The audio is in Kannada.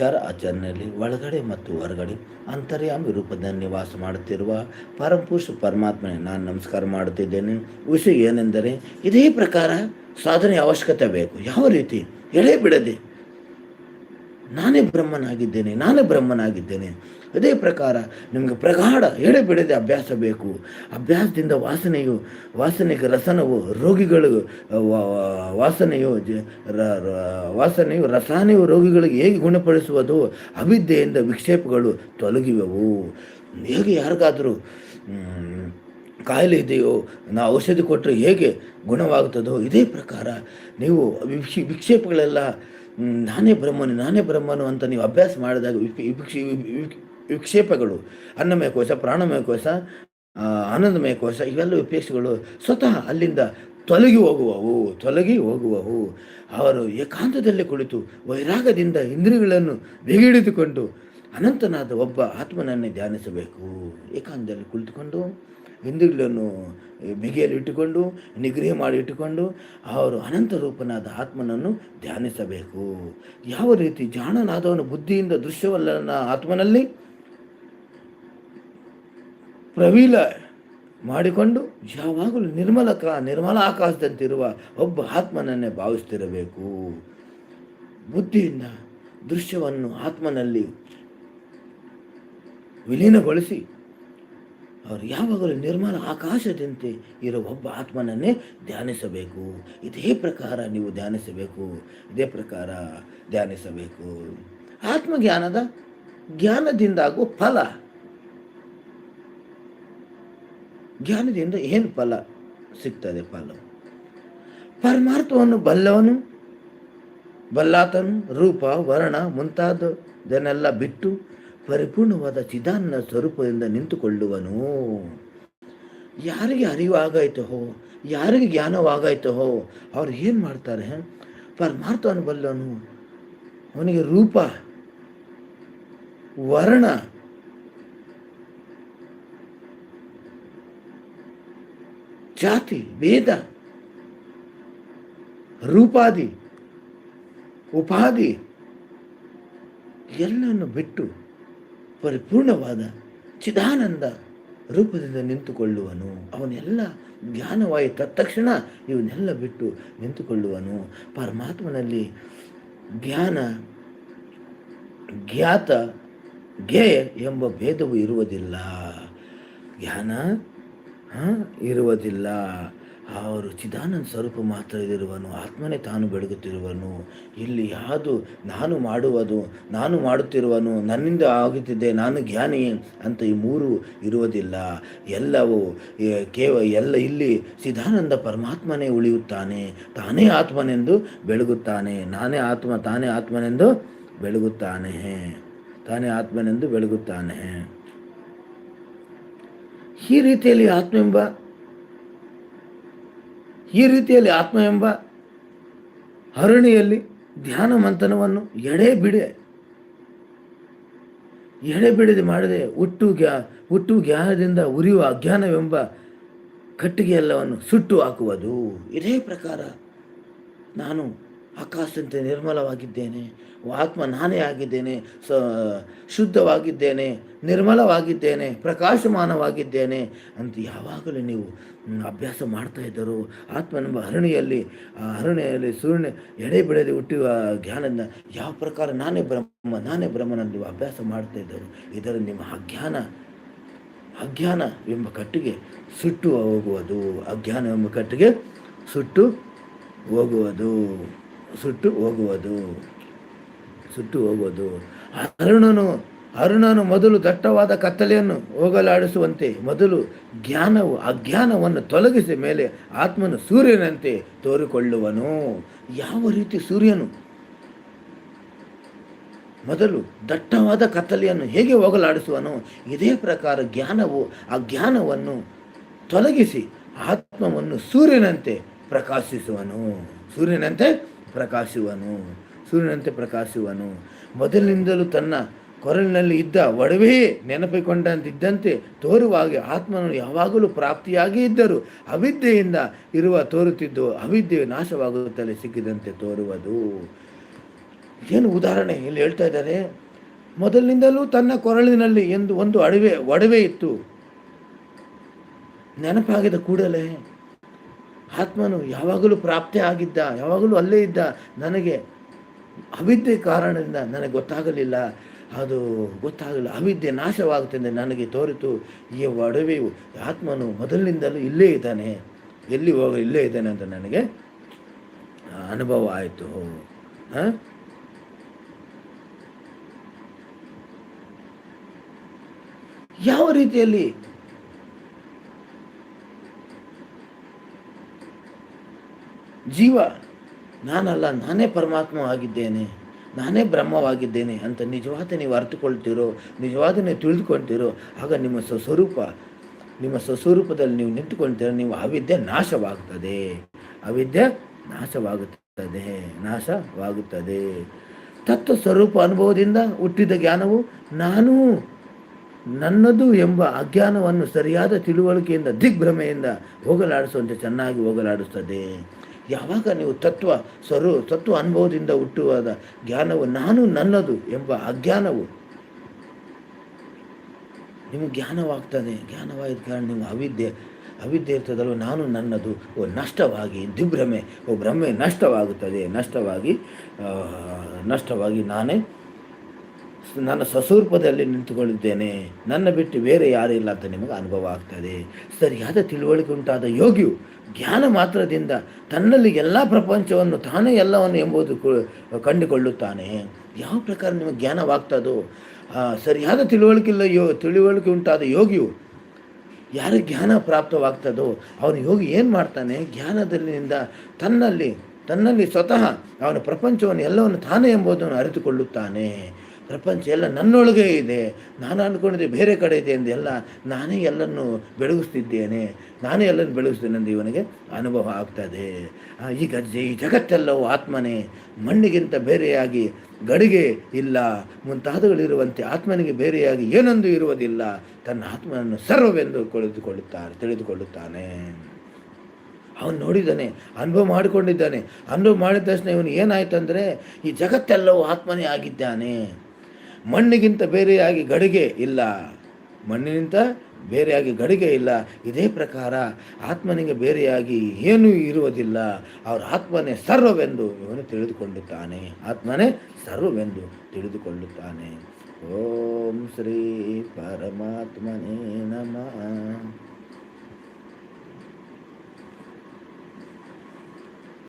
ವಿಚಾರ ಆಚರಣೆಯಲ್ಲಿ ಒಳಗಡೆ ಮತ್ತು ಹೊರಗಡೆ ಅಂತರ್ಯಾಮಿ ರೂಪದಲ್ಲಿ ನಿವಾಸ ಮಾಡುತ್ತಿರುವ ಪರಮಪುರುಷ ಪರಮಾತ್ಮನೇ ನಾನು ನಮಸ್ಕಾರ ಮಾಡುತ್ತಿದ್ದೇನೆ. ವಿಷಯ ಏನೆಂದರೆ ಇದೇ ಪ್ರಕಾರ ಸಾಧನೆ ಅವಶ್ಯಕತೆ ಬೇಕು. ಯಾವ ರೀತಿ? ಎಳೆ ಬಿಡದೆ ನಾನೇ ಬ್ರಹ್ಮನಾಗಿದ್ದೇನೆ ನಾನೇ ಬ್ರಹ್ಮನಾಗಿದ್ದೇನೆ. ಅದೇ ಪ್ರಕಾರ ನಿಮಗೆ ಪ್ರಗಾಢ ಎಡೆ ಬಿಡದೆ ಅಭ್ಯಾಸ ಬೇಕು. ಅಭ್ಯಾಸದಿಂದ ವಾಸನೆಯು, ವಾಸನೆಗೆ ರಸನವು, ರೋಗಿಗಳು ವಾಸನೆಯು ವಾಸನೆಯು, ರಸಾನೆಯು ರೋಗಿಗಳಿಗೆ ಹೇಗೆ ಗುಣಪಡಿಸುವುದು ಅವಿದ್ಯೆಯಿಂದ ವಿಕ್ಷೇಪಗಳು ತೊಲಗಿವೆವು. ಹೇಗೆ ಯಾರಿಗಾದರೂ ಕಾಯಿಲೆ ಇದೆಯೋ, ನಾ ಔಷಧಿ ಕೊಟ್ಟರೆ ಹೇಗೆ ಗುಣವಾಗುತ್ತದೋ ಇದೇ ಪ್ರಕಾರ ನೀವು ವಿಕ್ಷಿ, ವಿಕ್ಷೇಪಗಳೆಲ್ಲ ನಾನೇ ಬ್ರಹ್ಮನು ನಾನೇ ಬ್ರಹ್ಮನು ಅಂತ ನೀವು ಅಭ್ಯಾಸ ಮಾಡಿದಾಗ ವಿಕ್- ವಿಕ್ಷಿ- ವಿಕ್- ವಿಕ್ಷೇಪಗಳು ಅನ್ನಮಯ ಕೋಶ ಪ್ರಾಣಮಯ ಕೋಶ ಆನಂದಮಯ ಕೋಶ ಇವೆಲ್ಲ ವಿಪೇಕ್ಷಗಳು ಸ್ವತಃ ಅಲ್ಲಿಂದ ತೊಲಗಿ ಹೋಗುವವು ತೊಲಗಿ ಹೋಗುವವು. ಅವರು ಏಕಾಂತದಲ್ಲಿ ಕುಳಿತು ವೈರಾಗದಿಂದ ಇಂದ್ರಿಯಗಳನ್ನು ಬಿಗಿಡಿದುಕೊಂಡು ಅನಂತನಾದ ಒಬ್ಬ ಆತ್ಮನನ್ನೇ ಧ್ಯಾನಿಸಬೇಕು. ಏಕಾಂತದಲ್ಲಿ ಕುಳಿತುಕೊಂಡು ಇಂದ್ರಿಯಗಳನ್ನು ಬಿಗಿಯಲ್ಲಿ ಇಟ್ಟುಕೊಂಡು, ನಿಗ್ರಹ ಮಾಡಿ ಇಟ್ಟುಕೊಂಡು, ಅವರು ಅನಂತ ರೂಪನಾದ ಆತ್ಮನನ್ನು ಧ್ಯಾನಿಸಬೇಕು. ಯಾವ ರೀತಿ ಜಾಣನಾದವನು ಬುದ್ಧಿಯಿಂದ ದೃಶ್ಯವಲ್ಲನ ಆತ್ಮನಲ್ಲಿ ಪ್ರವೀಲ ಮಾಡಿಕೊಂಡು, ಯಾವಾಗಲೂ ನಿರ್ಮಲಕ ನಿರ್ಮಲ ಆಕಾಶದಂತಿರುವ ಒಬ್ಬ ಆತ್ಮನನ್ನೇ ಭಾವಿಸ್ತಿರಬೇಕು. ಬುದ್ಧಿಯಿಂದ ದೃಶ್ಯವನ್ನು ಆತ್ಮನಲ್ಲಿ ವಿಲೀನಗೊಳಿಸಿ ಅವರು ಯಾವಾಗಲೂ ನಿರ್ಮಲ ಆಕಾಶದಂತೆ ಇರೋ ಒಬ್ಬ ಆತ್ಮನನ್ನೇ ಧ್ಯಾನಿಸಬೇಕು. ಇದೇ ಪ್ರಕಾರ ನೀವು ಧ್ಯಾನಿಸಬೇಕು. ಇದೇ ಪ್ರಕಾರ ಧ್ಯಾನಿಸಬೇಕು. ಆತ್ಮಜ್ಞಾನದ ಜ್ಞಾನದಿಂದಾಗುವ ಫಲ. ಜ್ಞಾನದಿಂದ ಏನು ಫಲ ಸಿಗ್ತದೆ ಫಲ? ಪರಮಾರ್ಥವನ್ನು ಬಲ್ಲವನು, ಬಲ್ಲಾತನು, ರೂಪ, ವರ್ಣ ಮುಂತಾದದನ್ನೆಲ್ಲ ಬಿಟ್ಟು ಪರಿಪೂರ್ಣವಾದ ಚಿದಾನ್ನ ಸ್ವರೂಪದಿಂದ ನಿಂತುಕೊಳ್ಳುವನು. ಯಾರಿಗೆ ಅರಿವಾಗಾಯ್ತೋ ಯಾರಿಗೆ ಜ್ಞಾನವಾಗಾಯ್ತೋ, ಅವ್ರು ಏನು ಮಾಡ್ತಾರೆ? ಪರಮಾರ್ಥವನ್ನು ಬಲ್ಲವನು ಅವನಿಗೆ ರೂಪ, ವರ್ಣ, ಜಾತಿ, ವೇದ, ರೂಪಾದಿ, ಉಪಾದಿ, ಎಲ್ಲವನ್ನು ಬಿಟ್ಟು ಪರಿಪೂರ್ಣವಾದ ಚಿದಾನಂದ ರೂಪದಿಂದ ನಿಂತುಕೊಳ್ಳುವನು. ಅವನೆಲ್ಲ ಜ್ಞಾನವಾಯಿ ತಕ್ಷಣ ಇವನ್ನೆಲ್ಲ ಬಿಟ್ಟು ನಿಂತುಕೊಳ್ಳುವನು. ಪರಮಾತ್ಮನಲ್ಲಿ ಜ್ಞಾನ ಜ್ಞಾತ ಜ್ಞೇಯ ಎಂಬ ಭೇದವು ಇರುವುದಿಲ್ಲ. ಜ್ಞಾನ ಇರುವುದಿಲ್ಲ. ಅವರು ಚಿದಾನಂದ ಸ್ವರೂಪ ಮಾತ್ರ ಇರುವನು ಆತ್ಮನೇ ತಾನು ಬೆಳಗುತ್ತಿರುವನು. ಇಲ್ಲಿ ಯಾವುದು ನಾನು ಮಾಡುವುದು, ನಾನು ಮಾಡುತ್ತಿರುವನು, ನನ್ನಿಂದ ಆಗುತ್ತಿದ್ದೆ ನಾನು ಜ್ಞಾನಿ ಅಂತ ಈ ಮೂರು ಇರುವುದಿಲ್ಲ. ಎಲ್ಲವೂ ಕೇವಲ ಕೇವ, ಎಲ್ಲ ಇಲ್ಲಿ ಚಿದಾನಂದ ಪರಮಾತ್ಮನೇ ಉಳಿಯುತ್ತಾನೆ. ತಾನೇ ಆತ್ಮನೆಂದು ಬೆಳಗುತ್ತಾನೆ. ನಾನೇ ಆತ್ಮ, ತಾನೇ ಆತ್ಮನೆಂದು ಬೆಳಗುತ್ತಾನೆ. ತಾನೇ ಆತ್ಮನೆಂದು ಬೆಳಗುತ್ತಾನೆ. ಈ ರೀತಿಯಲ್ಲಿ ಆತ್ಮ ಎಂಬ ಈ ರೀತಿಯಲ್ಲಿ ಆತ್ಮ ಎಂಬ ಹರಣಿಯಲ್ಲಿ ಧ್ಯಾನ ಮಂಥನವನ್ನು ಎಡೆ ಬಿಡೆ. ಎಡೆ ಬಿಡದೆ ಮಾಡದೆ ಹುಟ್ಟು ಗ್ಯಾ, ಹುಟ್ಟು ಜ್ಞಾನದಿಂದ ಉರಿಯುವ ಅಜ್ಞಾನವೆಂಬ ಕಟ್ಟಿಗೆ ಎಲ್ಲವನ್ನು ಸುಟ್ಟು ಹಾಕುವುದು. ಇದೇ ಪ್ರಕಾರ ನಾನು ಆಕಾಶದಂತೆ ನಿರ್ಮಲವಾಗಿದ್ದೇನೆ, ಆತ್ಮ ನಾನೇ ಆಗಿದ್ದೇನೆ, ಸ, ಶುದ್ಧವಾಗಿದ್ದೇನೆ, ನಿರ್ಮಲವಾಗಿದ್ದೇನೆ, ಪ್ರಕಾಶಮಾನವಾಗಿದ್ದೇನೆ ಅಂತ ಯಾವಾಗಲೂ ನೀವು ಅಭ್ಯಾಸ ಮಾಡ್ತಾ ಇದ್ದರು ಆತ್ಮನೆಂಬ ಹರಣಿಯಲ್ಲಿ, ಆ ಹರಣಿಯಲ್ಲಿ ಸೂರ್ಯ ಎಡೆ ಬಿಡದೆ ಹುಟ್ಟುವ ಜ್ಞಾನದಿಂದ ಯಾವ ಪ್ರಕಾರ ನಾನೇ ಬ್ರಹ್ಮ, ನಾನೇ ಬ್ರಹ್ಮನಲ್ಲಿ ನೀವು ಅಭ್ಯಾಸ ಮಾಡ್ತಾ ಇದ್ದರು ಇದರ ನಿಮ್ಮ ಅಜ್ಞಾನ ಅಜ್ಞಾನ ಎಂಬ ಕಟ್ಟಿಗೆ ಸುಟ್ಟು ಹೋಗುವುದು, ಅಜ್ಞಾನ ಎಂಬ ಕಟ್ಟಿಗೆ ಸುಟ್ಟು ಹೋಗುವುದು. ಸುಟ್ಟು ಹೋಗುವುದು ಸುಟ್ಟು ಹೋಗುವುದು. ಅರುಣನು ಅರುಣನು ಮೊದಲು ದಟ್ಟವಾದ ಕತ್ತಲೆಯನ್ನು ಹೋಗಲಾಡಿಸುವಂತೆ, ಮೊದಲು ಜ್ಞಾನವು, ಅಜ್ಞಾನವನ್ನು ತೊಲಗಿಸಿ ಮೇಲೆ ಆತ್ಮನು ಸೂರ್ಯನಂತೆ ತೋರಿಕೊಳ್ಳುವನು. ಯಾವ ರೀತಿ ಸೂರ್ಯನು? ಮೊದಲು ದಟ್ಟವಾದ ಕತ್ತಲೆಯನ್ನು ಹೇಗೆ ಹೋಗಲಾಡಿಸುವನು? ಇದೇ ಪ್ರಕಾರ ಜ್ಞಾನವು ಆ ಜ್ಞಾನವನ್ನು ತೊಲಗಿಸಿ ಆತ್ಮವನ್ನು ಸೂರ್ಯನಂತೆ ಪ್ರಕಾಶಿಸುವನು. ಸೂರ್ಯನಂತೆ ಪ್ರಕಾಶಿಸುವನು, ಸೂರ್ಯನಂತೆ ಪ್ರಕಾಶುವನು ಮೊದಲಿನಿಂದಲೂ ತನ್ನ ಕೊರಲಿನಲ್ಲಿ ಇದ್ದ ಒಡವೆಯೇ ನೆನಪಿಕೊಂಡಂತಿದ್ದಂತೆ ತೋರುವಾಗಿ ಆತ್ಮನು ಯಾವಾಗಲೂ ಪ್ರಾಪ್ತಿಯಾಗಿ ಇದ್ದರು ಅವಿದ್ಯೆಯಿಂದ ಇರುವ ತೋರುತ್ತಿದ್ದು ಅವಿದ್ಯೆಯು ನಾಶವಾಗುತ್ತಲೇ ಸಿಕ್ಕಿದಂತೆ ತೋರುವುದು. ಏನು ಉದಾಹರಣೆ ಇಲ್ಲಿ ಹೇಳ್ತಾ ಇದ್ದಾರೆ? ಮೊದಲಿನಿಂದಲೂ ತನ್ನ ಕೊರಳಿನಲ್ಲಿ ಎಂದು ಒಂದು ಅಡವೆ, ಒಡವೆ ಇತ್ತು. ನೆನಪಾಗಿದ ಕೂಡಲೇ ಆತ್ಮನು ಯಾವಾಗಲೂ ಪ್ರಾಪ್ತಿ ಆಗಿದ್ದ, ಯಾವಾಗಲೂ ಅಲ್ಲೇ ಇದ್ದ ನನಗೆ ಅವಿದ್ಯೆ ಕಾರಣದಿಂದ ನನಗೆ ಗೊತ್ತಾಗಲಿಲ್ಲ. ಅದು ಗೊತ್ತಾಗಲಿಲ್ಲ ಅವಿದ್ಯೆ ನಾಶವಾಗುತ್ತದೆ ನನಗೆ ತೋರಿತು. ಈ ಒಡವೆಯು ಆತ್ಮನು ಮೊದಲಿನಿಂದಲೂ ಇಲ್ಲೇ ಇದ್ದಾನೆ. ಎಲ್ಲಿ ಹೋಗ, ಇಲ್ಲೇ ಇದ್ದಾನೆ ಅಂತ ನನಗೆ ಅನುಭವ ಆಯಿತು. ಯಾವ ರೀತಿಯಲ್ಲಿ ಜೀವ, ನಾನಲ್ಲ, ನಾನೇ ಪರಮಾತ್ಮ ಆಗಿದ್ದೇನೆ, ನಾನೇ ಬ್ರಹ್ಮವಾಗಿದ್ದೇನೆ ಅಂತ ನಿಜವಾದ ನೀವು ಅರ್ಥಕೊಳ್ತೀರೋ ನಿಜವಾದ ನೀವು ತಿಳಿದುಕೊಳ್ತೀರೋ, ಆಗ ನಿಮ್ಮ ಸ್ವಸ್ವರೂಪ, ನಿಮ್ಮ ಸ್ವಸ್ವರೂಪದಲ್ಲಿ ನೀವು ನಿಂತುಕೊಳ್ತೀರೋ, ನೀವು ಅವಿದ್ಯೆ ನಾಶವಾಗುತ್ತದೆ ಅವಿದ್ಯೆ ನಾಶವಾಗುತ್ತದೆ ನಾಶವಾಗುತ್ತದೆ. ತತ್ವ ಸ್ವರೂಪ ಅನುಭವದಿಂದ ಹುಟ್ಟಿದ ಜ್ಞಾನವು ನಾನು ನನ್ನದು ಎಂಬ ಅಜ್ಞಾನವನ್ನು ಸರಿಯಾದ ತಿಳುವಳಿಕೆಯಿಂದ, ದಿಗ್ಭ್ರಮೆಯಿಂದ ಹೋಗಲಾಡಿಸುವಂತೆ ಚೆನ್ನಾಗಿ ಹೋಗಲಾಡಿಸ್ತದೆ ಯಾವಾಗ ನೀವು ತತ್ವ ಸ್ವರೂ ತತ್ವ ಅನುಭವದಿಂದ ಹುಟ್ಟುವಾದ ಜ್ಞಾನವು ನಾನು ನನ್ನದು ಎಂಬ ಅಜ್ಞಾನವು ನಿಮಗೆ ಜ್ಞಾನವಾಗ್ತದೆ ಜ್ಞಾನವಾದ ಕಾರಣ ನಿಮ್ಮ ಅವಿದ್ಯೆ ಅವಿದ್ಯೆ ಇರ್ತದಲ್ವ? ನಾನು ನನ್ನದು. ಓ, ನಷ್ಟವಾಗಿ, ದಿಗ್ಭ್ರಮೆ. ಓ, ಭ್ರಮೆ ನಷ್ಟವಾಗುತ್ತದೆ. ನಷ್ಟವಾಗಿ ನಷ್ಟವಾಗಿ ನಾನೇ ನನ್ನ ಸ್ವಸ್ವರೂಪದಲ್ಲಿ ನಿಂತುಕೊಳ್ಳಿದ್ದೇನೆ ನನ್ನ ಬಿಟ್ಟು ಬೇರೆ ಯಾರೂ ಇಲ್ಲ ಅಂತ ನಿಮಗೆ ಅನುಭವ ಆಗ್ತದೆ. ಸರಿಯಾದ ತಿಳುವಳಿಕೆ ಉಂಟಾದ ಯೋಗಿಯು ಜ್ಞಾನ ಮಾತ್ರದಿಂದ ತನ್ನಲ್ಲಿ ಎಲ್ಲ ಪ್ರಪಂಚವನ್ನು ತಾನೇ ಎಲ್ಲವನ್ನು ಎಂಬುದು ಕಂಡುಕೊಳ್ಳುತ್ತಾನೆ. ಯಾವ ಪ್ರಕಾರ ನಿಮಗೆ ಜ್ಞಾನವಾಗ್ತದೋ ಸರಿಯಾದ ತಿಳುವಳಿಕೆ ಇಲ್ಲ ಯೋ, ತಿಳುವಳಿಕೆ ಉಂಟಾದ ಯೋಗಿಯು ಯಾರಿಗೆ ಜ್ಞಾನ ಪ್ರಾಪ್ತವಾಗ್ತದೋ, ಅವನು ಯೋಗಿ ಏನು ಮಾಡ್ತಾನೆ? ಜ್ಞಾನದಲ್ಲಿನಿಂದ ತನ್ನಲ್ಲಿ ತನ್ನಲ್ಲಿ ಸ್ವತಃ ಅವನ ಪ್ರಪಂಚವನ್ನು ಎಲ್ಲವನ್ನು ತಾನೇ ಎಂಬುದನ್ನು ಅರಿತುಕೊಳ್ಳುತ್ತಾನೆ. ಪ್ರಪಂಚ ಎಲ್ಲ ನನ್ನೊಳಗೆ ಇದೆ. ನಾನು ಅಂದ್ಕೊಂಡಿದ್ದೆ ಬೇರೆ ಕಡೆ ಇದೆ ಎಂದೆಲ್ಲ ನಾನೇ ಎಲ್ಲನ್ನು ಬೆಳಗಿಸ್ತಿದ್ದೇನೆ. ನಾನೇ ಎಲ್ಲನ್ನು ಬೆಳಗಿಸ್ತೇನೆ ಎಂದು ಇವನಿಗೆ ಅನುಭವ ಆಗ್ತದೆ. ಈಗ ಈ ಜಗತ್ತೆಲ್ಲವೂ ಆತ್ಮನೇ. ಮಣ್ಣಿಗಿಂತ ಬೇರೆಯಾಗಿ ಗಡಿಗೆ ಇಲ್ಲ. ಮುಂತಾದಗಳಿರುವಂತೆ ಆತ್ಮನಿಗೆ ಬೇರೆಯಾಗಿ ಏನೊಂದು ಇರುವುದಿಲ್ಲ. ತನ್ನ ಆತ್ಮನನ್ನು ಸರ್ವವೆಂದು ಕುಳಿತುಕೊಳ್ಳುತ್ತಾರೆ ತಿಳಿದುಕೊಳ್ಳುತ್ತಾನೆ. ಅವನು ನೋಡಿದ್ದಾನೆ, ಅನುಭವ ಮಾಡಿಕೊಂಡಿದ್ದಾನೆ. ಅನುಭವ ಮಾಡಿದ ತಕ್ಷಣ ಇವನು ಏನಾಯ್ತು ಅಂದರೆ ಈ ಜಗತ್ತೆಲ್ಲವೂ ಆತ್ಮನೇ ಆಗಿದ್ದಾನೆ. ಮಣ್ಣಿಗಿಂತ ಬೇರೆಯಾಗಿ ಗಡಿಗೆ ಇಲ್ಲ. ಮಣ್ಣಿನಿಂದ ಬೇರೆಯಾಗಿ ಗಡಿಗೆ ಇಲ್ಲ. ಇದೇ ಪ್ರಕಾರ ಆತ್ಮನಿಗೆ ಬೇರೆಯಾಗಿ ಏನೂ ಇರುವುದಿಲ್ಲ. ಅವರ ಆತ್ಮನೇ ಸರ್ವವೆಂದು ಇವನು ತಿಳಿದುಕೊಳ್ಳುತ್ತಾನೆ ಆತ್ಮನೇ ಸರ್ವವೆಂದು ತಿಳಿದುಕೊಳ್ಳುತ್ತಾನೆ. ಓಂ ಶ್ರೀ ಪರಮಾತ್ಮನೇ ನಮಃ.